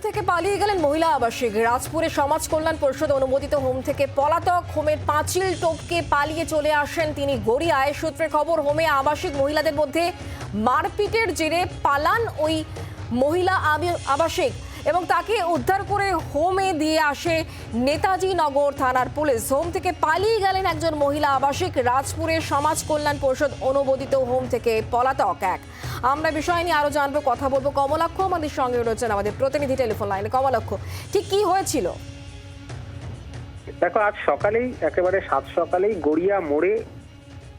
থেকে পালিয়ে গেলেন মহিলা আবাসিক রাজপুরে সমাজ কল্যাণ পরিষদ অনুমোদিত হোম থেকে পলাতক হোমের পাঁচিল টোপকে পালিয়ে চলে আসেন তিনি। গড়িয়ায় সূত্রে খবর, হোমে আবাসিক মহিলাদের মধ্যে মারপিটের জেরে পালান ওই মহিলা আবি- আবাসিক। এবং তাকে উদ্ধার করে হোমে দিয়ে আসে নেতাজি নগর থানার পুলিশ। হোম থেকে পালিয়ে গেলেন একজন মহিলা আবাসিক রাজপুরের সমাজ কল্যাণ পরিষদ অনুমোদিত হোম থেকে পলাতক এক। আমরা বিষয় নিয়ে আরও জানব, কথা বলব কমলাক্ষ। আমাদের সঙ্গে রয়েছেন আমাদের প্রতিনিধি টেলিফোন লাইনে। কমলাক্ষ, ঠিক কি হয়েছিল? দেখো, আজ সকালেই, একেবারে সাত সকালেই গড়িয়া মোড়ে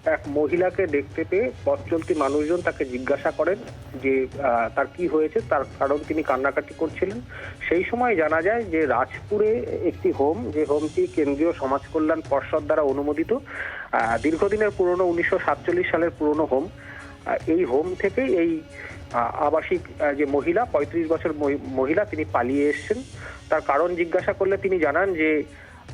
এক মহিলাকে দেখতে পেয়ে পথ চলতি মানুষজন তাকে জিজ্ঞাসা করেন যে তার কি হয়েছে, তার কারণ তিনি কান্নাকাটি করছিলেন। সেই সময় জানা যায় যে, রাজপুরে একটি হোম, যে হোমটি কেন্দ্রীয় সমাজ কল্যাণ পর্ষদ দ্বারা অনুমোদিত দীর্ঘদিনের পুরনো উনিশশো সাতচল্লিশ সালের পুরনো হোম। এই হোম থেকেই এই আবাসিক যে মহিলা, পঁয়ত্রিশ বছর মহি- মহিলা, তিনি পালিয়ে এসছেন। তার কারণ জিজ্ঞাসা করলে তিনি জানান যে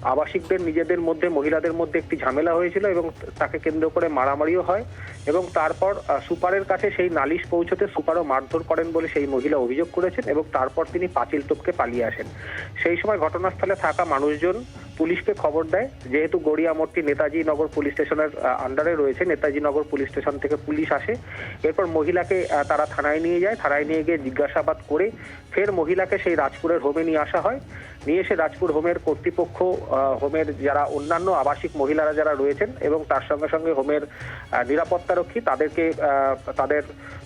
আবাসিকদের নিজেদের মধ্যে, মহিলাদের মধ্যে একটি ঝামেলা হয়েছিল এবং তাকে কেন্দ্র করে মারামারিও হয় এবং তারপর সুপারের কাছে সেই নালিশ পৌঁছতে সুপারও মারধর করেন বলে সেই মহিলা অভিযোগ করেছেন এবং তারপর তিনি পাঁচিল টপকে পালিয়ে আসেন। সেই সময় ঘটনাস্থলে থাকা মানুষজন পুলিশকে খবর দেয়। যেহেতু গড়িয়া মোড়টি নেতাজি নগর পুলিশ স্টেশনের আন্ডারে রয়েছে, নেতাজি নগর পুলিশ স্টেশন থেকে পুলিশ আসে। এরপর মহিলাকে তারা থানায় নিয়ে যায়। থানায় নিয়ে গিয়ে জিজ্ঞাসাবাদ করে ফের মহিলাকে সেই রাজপুরের হোমে নিয়ে আসা হয়। নিয়ে এসে রাজপুর হোমের কর্তৃপক্ষ হোমের যারা অন্যান্য আবাসিক মহিলারা যারা রয়েছেন এবং তার সঙ্গে সঙ্গে হোমের নিরাপত্তারক্ষী তাদেরকে তাদের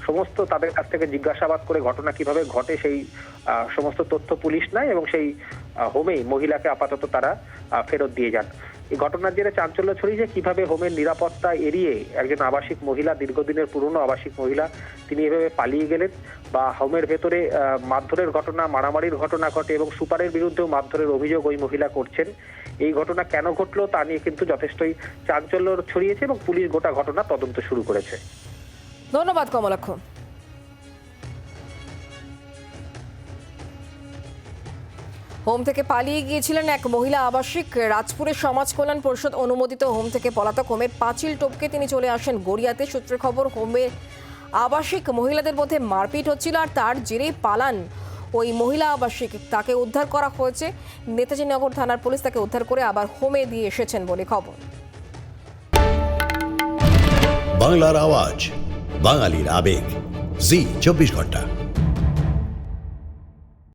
সমস্ত, তাদের কাছ থেকে জিজ্ঞাসাবাদ করে ঘটনা কীভাবে ঘটে সেই সমস্ত তথ্য পুলিশ নেয় এবং সেই হোমেই মহিলাকে আপাতত তারা ফেরত দিয়ে যান। ঘটনার জেরে চাঞ্চল্য ছড়িয়েছে কীভাবে হোমের নিরাপত্তা এড়িয়ে একজন আবাসিক মহিলা, দীর্ঘদিনের পুরনো আবাসিক মহিলা, তিনি এভাবে পালিয়ে গেলেন বা হোমের ভেতরে মারধরের ঘটনা, মারামারির ঘটনা ঘটে এবং সুপারের বিরুদ্ধেও মারধরের অভিযোগ ওই মহিলা করছেন। এই ঘটনা কেন ঘটলো তা নিয়ে কিন্তু যথেষ্টই চাঞ্চল্য ছড়িয়েছে এবং পুলিশ গোটা ঘটনা তদন্ত শুরু করেছে। ধন্যবাদ কমলাক্ষ হোম থেকে পালিয়ে গিয়েছিলেন এক মহিলা আবাসিক। রাজপুরের সমাজ কল্যাণ পরিষদ অনুমোদিত হোম থেকে পলাতক হোমের পাঁচিল টপকে তিনি চলে আসেন। গড়িয়াতে সূত্রে খবর, হোমে আবাসিক মহিলাদের মধ্যে মারপিট হচ্ছিল আর তার জেরেই পালান ওই মহিলা আবাসিক। তাকে উদ্ধার করা হয়েছে। নেতাজি নগর থানার পুলিশ তাকে উদ্ধার করে আবার হোমে দিয়ে এসেছেন বলে খবর। বাংলার আওয়াজ, বাঙালির আবেগ। জি, চব্বিশ ঘণ্টা।